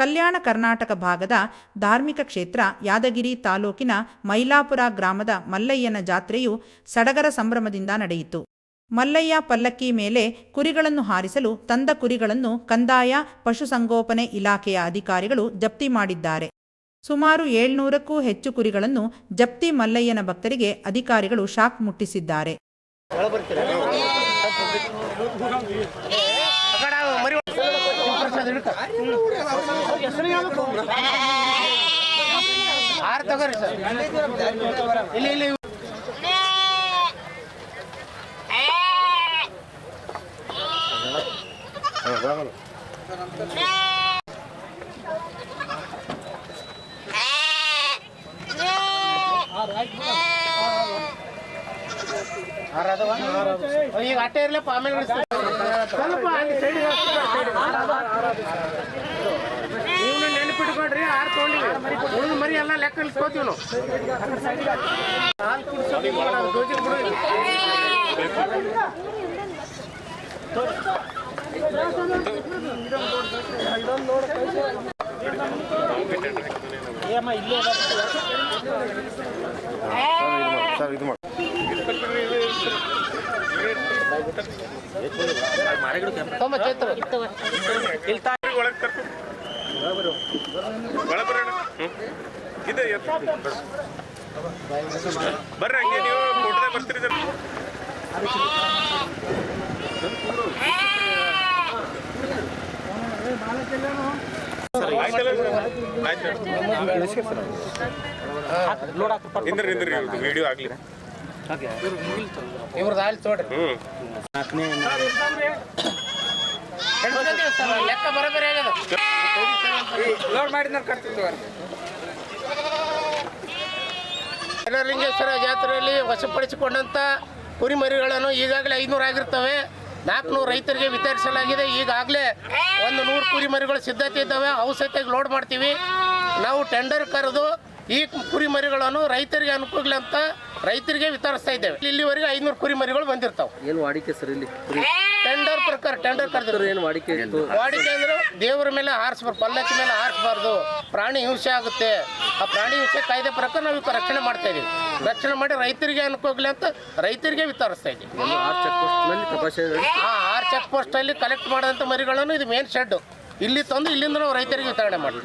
ಕಲ್ಯಾಣ ಕರ್ನಾಟಕ ಭಾಗದ ಧಾರ್ಮಿಕ ಕ್ಷೇತ್ರ ಯಾದಗಿರಿ ತಾಲೂಕಿನ ಮೈಲಾಪುರ ಗ್ರಾಮದ ಮಲ್ಲಯ್ಯನ ಜಾತ್ರೆಯು ಸಡಗರ ಸಂಭ್ರಮದಿಂದ ನಡೆಯಿತು. ಮಲ್ಲಯ್ಯ ಪಲ್ಲಕ್ಕಿ ಮೇಲೆ ಕುರಿಗಳನ್ನು ಹಾರಿಸಲು ತಂದ ಕುರಿಗಳನ್ನು ಕಂದಾಯ, ಪಶುಸಂಗೋಪನೆ ಇಲಾಖೆಯ ಅಧಿಕಾರಿಗಳು ಜಪ್ತಿ ಮಾಡಿದ್ದಾರೆ. ಸುಮಾರು ಏಳ್ನೂರಕ್ಕೂ ಹೆಚ್ಚು ಕುರಿಗಳನ್ನು ಜಪ್ತಿ ಮಲ್ಲಯ್ಯನ ಭಕ್ತರಿಗೆ ಅಧಿಕಾರಿಗಳು ಶಾಕ್ ಮುಟ್ಟಿಸಿದ್ದಾರೆ. ಆರು ತಗೋರಿ ಸರ್. ಇಲ್ಲಿ ಇಲ್ಲಿ. ಈಗ ಅಟ್ಟೆ ಇರ್ಲಪ್ಪ ಆಮೇಲೆ ಇಳಿಸ್ತೀನಿ. ಸ್ವಲ್ಪ ಅಲ್ಲಿ side ಗೆ ನೀವು ನೆನಪಿಟ್ಕೊಡ್ರಿ ಆರು ತೊಗೊಂಡಿವಿ ಉಳಿದ ಮರಿ ಎಲ್ಲ ಲೆಕ್ಕ ಇಳಿಸ್ಕೋತೀವಿ ನಾವು ಹಾಲು ಕುಡ್ಸೋದು ಮಾಡೋದು, ಗೋಧಿ ಬಿಡೋದು. ತೊಂಬ ಚೈತ್ರ. ಬರ್ರಿ ಹಂಗೆ ನೀವು ಫೋಟೋದಾಗ ಬರ್ತೀರಿ ಸರ್ ಆಯ್ತಲ್ಲ? ಸರ್? ಆಯ್ತು ಇಂದ್ರಿ ಇಂದ್ರಿ ವಿಡಿಯೋ ಆಗ್ಲಿ. ಇವ್ರದ್ದು ಹಾಲು ತೋಡ್ರಿ. ಲೆಕ್ಕ ಸರ್, ಲೆಕ್ಕ ಆಗ್ಯದ. ಲಿಂಗೇಶ್ವರ ಜಾತ್ರೆಯಲ್ಲಿ ವಶಪಡಿಸಿಕೊಂಡಂಥ ಕುರಿಮರಿಗಳನ್ನು ಈಗಾಗಲೇ ಐನೂರು ಆಗಿರ್ತವೆ. ನಾಲ್ಕುನೂರು ರೈತರಿಗೆ ವಿತರಿಸಲಾಗಿದೆ. ಈಗಾಗಲೇ ಒಂದು ನೂರು ಕುರಿಮರಿಗಳು ಸಿದ್ಧತೆ ಇದ್ದಾವೆ. ಔಷಧಿಗೆ ಲೋಡ್ ಮಾಡ್ತೀವಿ. ನಾವು ಟೆಂಡರ್ ಕರೆದು ಈ ಕುರಿಮರಿಗಳನ್ನು ರೈತರಿಗೆ ಅನುಕೂಲ ಅಂತ ರೈತರಿಗೆ ವಿತರಿಸ್ತಾ ಇದ್ದೇವೆ. ಇಲ್ಲಿವರೆಗೆ ಐನೂರು ಕುರಿಮರಿಗಳು ಬಂದಿರ್ತಾವೆ. ಏನು ವಾಡಿಕೆ ಸರ್ ಇಲ್ಲಿ? ಟೆಂಡರ್ ಪ್ರಕಾರ ಟೆಂಡರ್ ಕರೆದ್ರು ಏನು ವಾಡಿಕೆ ಇತ್ತು? ವಾಡಿಕೆ ಅಂದ್ರೆ ದೇವರ ಮೇಲೆ ಹಾರಿಸ್ಬಾರ್ದು ಪಲ್ಲಕ್ಕಿ ಮೇಲೆ ಹಾರಿಸಬಾರ್ದು. ಪ್ರಾಣಿ ಹಿಂಸೆ ಆಗುತ್ತೆ. ಆ ಪ್ರಾಣಿ ಹಿಂಸೆ ಕಾಯ್ದೆ ಪ್ರಕಾರ ನಾವು ರಕ್ಷಣೆ ಮಾಡ್ತಾ ಇದೀವಿ ರಕ್ಷಣೆ ಮಾಡಿ ರೈತರಿಗೆ ಅನುಕೋಗ್ಲಿ ಅಂತ ರೈತರಿಗೆ ವಿತರಿಸ್ತಾ ಇದ್ದೀವಿ. ಎಲ್ಲ ಆರು ಚೆಕ್ ಆರ್ ಪೋಸ್ಟ್ ಅಲ್ಲಿ ಕಲೆಕ್ಟ್ ಮಾಡಿದಂಥ ಮರಿಗಳನ್ನು ಇದು ಮೇನ್ ಶೆಡ್ ಇಲ್ಲಿ ತಂದು ಇಲ್ಲಿಂದ ನಾವು ರೈತರಿಗೆ ವಿತರಣೆ ಮಾಡ್ತೀವಿ.